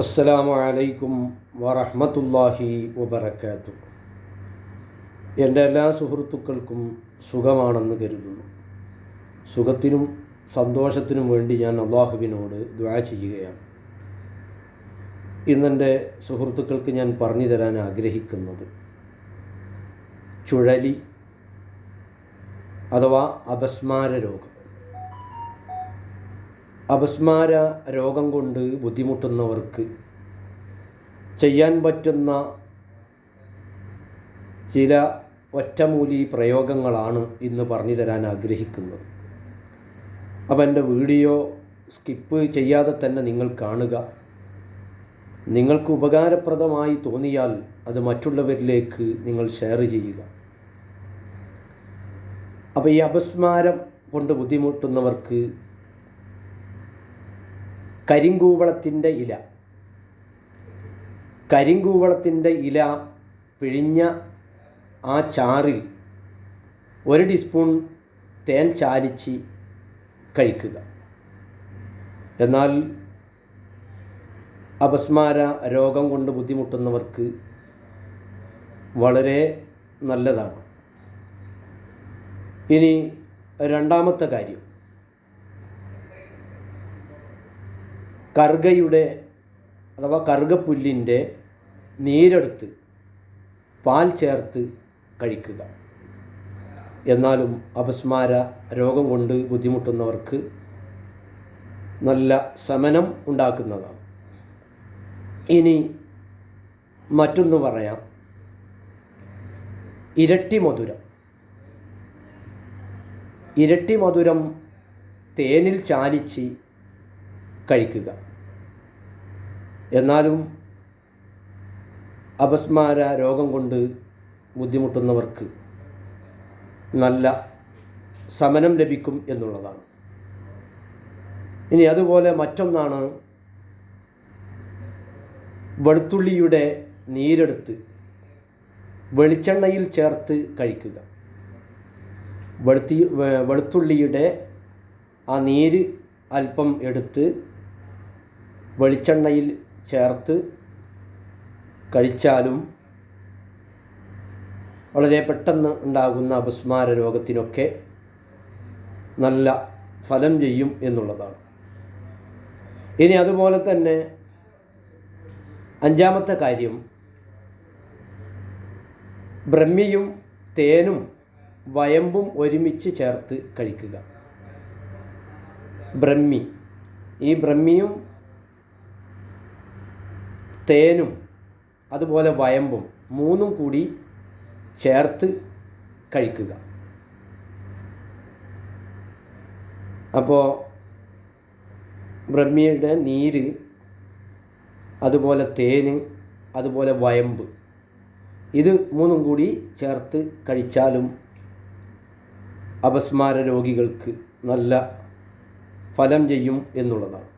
അസ്സലാമു അലൈക്കും വറഹ്മത്തുള്ളാഹി വബർക്കാത്തു എന്റെ എല്ലാ സുഹൃത്തുക്കൾക്കും സുഖമാണെന്ന് കരുതുന്നു. സുഖത്തിനും സന്തോഷത്തിനും വേണ്ടി ഞാൻ അള്ളാഹുവിനോട് ദ്വാ ചെയ്യുകയാണ്. ഇന്നെന്റെ സുഹൃത്തുക്കൾക്ക് ഞാൻ പറഞ്ഞു തരാൻ ആഗ്രഹിക്കുന്നത് ചുഴലി അഥവാ അപസ്മാര രോഗം. അപസ്മാര രോഗം കൊണ്ട് ബുദ്ധിമുട്ടുന്നവർക്ക് ചെയ്യാൻ പറ്റുന്ന ചില ഒറ്റമൂലി പ്രയോഗങ്ങളാണ് ഇന്ന് പറഞ്ഞു തരാൻ ആഗ്രഹിക്കുന്നത്. അപ്പം എന്റെ വീഡിയോ സ്കിപ്പ് ചെയ്യാതെ തന്നെ നിങ്ങൾ കാണുക. നിങ്ങൾക്ക് ഉപകാരപ്രദമായി തോന്നിയാൽ അത് മറ്റുള്ളവരിലേക്ക് നിങ്ങൾ ഷെയർ ചെയ്യുക. അപ്പോൾ ഈ അപസ്മാരം കൊണ്ട് ബുദ്ധിമുട്ടുന്നവർക്ക് കരിങ്കൂവളത്തിന്റെ ഇല. കരിങ്കൂവളത്തിന്റെ ഇല പിഴിഞ്ഞ ആ ചാറിൽ ഒരു ടീസ്പൂൺ തേൻ ചാലിച്ച് കഴിക്കുക. എന്നാൽ അപസ്മാര രോഗം കൊണ്ട് ബുദ്ധിമുട്ടുന്നവർക്ക് വളരെ നല്ലതാണ്. ഇനി രണ്ടാമത്തെ കാര്യം. കർഗയുടെ അഥവാ കർഗപ്പുല്ലിന്റെ നീരെടുത്ത് പാൽ ചേർത്ത് കഴിക്കുക. എന്നാലും അപസ്മാര രോഗം കൊണ്ട് ബുദ്ധിമുട്ടുന്നവർക്ക് നല്ല ശമനം ഉണ്ടാക്കുന്നതാണ്. ഇനി മറ്റൊന്ന് പറയാം. ഇരട്ടി മധുരം. ഇരട്ടി മധുരം തേനിൽ ചാലിച്ച് കഴിക്കുക. എന്നാലും അപസ്മാര രോഗം കൊണ്ട് ബുദ്ധിമുട്ടുന്നവർക്ക് നല്ല സമനം ലഭിക്കും എന്നുള്ളതാണ്. ഇനി അതുപോലെ മറ്റൊന്നാണ് വെളുത്തുള്ളിയുടെ നീരെടുത്ത് വെളിച്ചെണ്ണയിൽ ചേർത്ത് കഴിക്കുക. വെളുത്തി വെളുത്തുള്ളിയുടെ ആ നീര് അല്പം എടുത്ത് വെളിച്ചെണ്ണയിൽ ചേർത്ത് കഴിച്ചാലും വളരെ പെട്ടെന്ന് ഉണ്ടാകുന്ന അപസ്മാര രോഗത്തിനൊക്കെ നല്ല ഫലം ചെയ്യും എന്നുള്ളതാണ്. ഇനി അതുപോലെ തന്നെ അഞ്ചാമത്തെ കാര്യം ബ്രഹ്മിയും തേനും വയമ്പും ഒരുമിച്ച് ചേർത്ത് കഴിക്കുക. ബ്രഹ്മി ഈ ബ്രഹ്മിയും തേനും അതുപോലെ വയമ്പും മൂന്നും കൂടി ചേർത്ത് കഴിക്കുക. അപ്പോൾ ബ്രഹ്മിയുടെ നീര് അതുപോലെ തേന് അതുപോലെ വയമ്പ് ഇത് മൂന്നും കൂടി ചേർത്ത് കഴിച്ചാലും അപസ്മാര രോഗികൾക്ക് നല്ല ഫലം ചെയ്യും എന്നുള്ളതാണ്.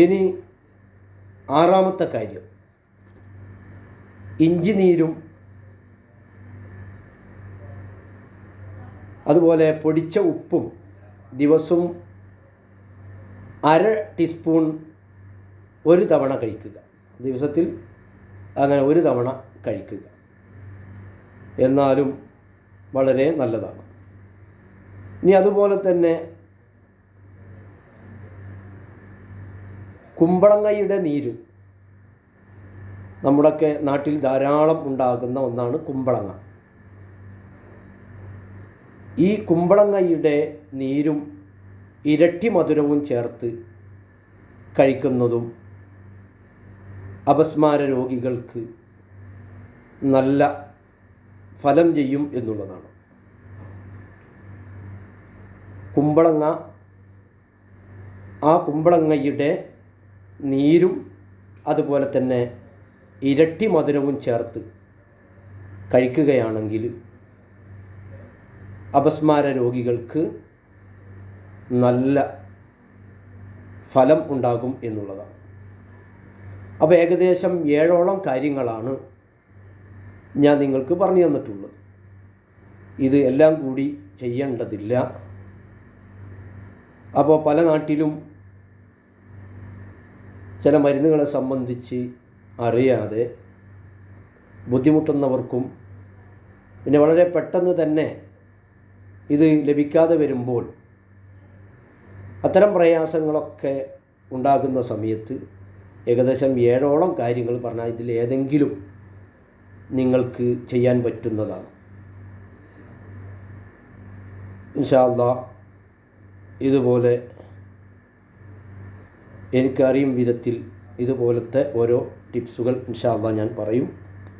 ഇനി ആറാമത്തെ കാര്യം. ഇഞ്ചി നീരും അതുപോലെ പൊടിച്ച ഉപ്പും ദിവസവും അര ടീസ്പൂൺ ഒരു തവണ കഴിക്കുക. ദിവസത്തിൽ അങ്ങനെ ഒരു തവണ കഴിക്കുക. എന്നാലും വളരെ നല്ലതാണ്. ഇനി അതുപോലെ തന്നെ കുമ്പളങ്ങയുടെ നീര്. നമ്മുടെയൊക്കെ നാട്ടിൽ ധാരാളം ഉണ്ടാകുന്ന ഒന്നാണ് കുമ്പളങ്ങ. ഈ കുമ്പളങ്ങയുടെ നീരും ഇരട്ടി മധുരവും ചേർത്ത് കഴിക്കുന്നതും അപസ്മാര രോഗികൾക്ക് നല്ല ഫലം ചെയ്യും എന്നുള്ളതാണ്. കുമ്പളങ്ങ ആ കുമ്പളങ്ങയുടെ നീരും അതുപോലെ തന്നെ ഇരട്ടി മധുരവും ചേർത്ത് കഴിക്കുകയാണെങ്കിൽ അപസ്മാര രോഗികൾക്ക് നല്ല ഫലം ഉണ്ടാകും എന്നുള്ളതാണ്. അപ്പോൾ ഏകദേശം ഏഴോളം കാര്യങ്ങളാണ് ഞാൻ നിങ്ങൾക്ക് പറഞ്ഞു തന്നിട്ടുള്ളത്. ഇത് എല്ലാം കൂടി ചെയ്യേണ്ടതില്ല. അപ്പോൾ പല നാട്ടിലും ചില മരുന്നുകളെ സംബന്ധിച്ച് അറിയാതെ ബുദ്ധിമുട്ടുന്നവർക്കും പിന്നെ വളരെ പെട്ടെന്ന് തന്നെ ഇത് ലഭിക്കാതെ വരുമ്പോൾ അത്തരം പ്രയാസങ്ങളൊക്കെ ഉണ്ടാകുന്ന സമയത്ത് ഏകദേശം ഏഴോളം കാര്യങ്ങൾ പറഞ്ഞാൽ ഇതിൽ ഏതെങ്കിലും നിങ്ങൾക്ക് ചെയ്യാൻ പറ്റുന്നതാണ്. ഇൻഷാല്ല ഇതുപോലെ എനിക്കറിയും വിധത്തിൽ ഇതുപോലത്തെ ഓരോ ടിപ്സുകൾ ഇൻഷാല്ല ഞാൻ പറയും.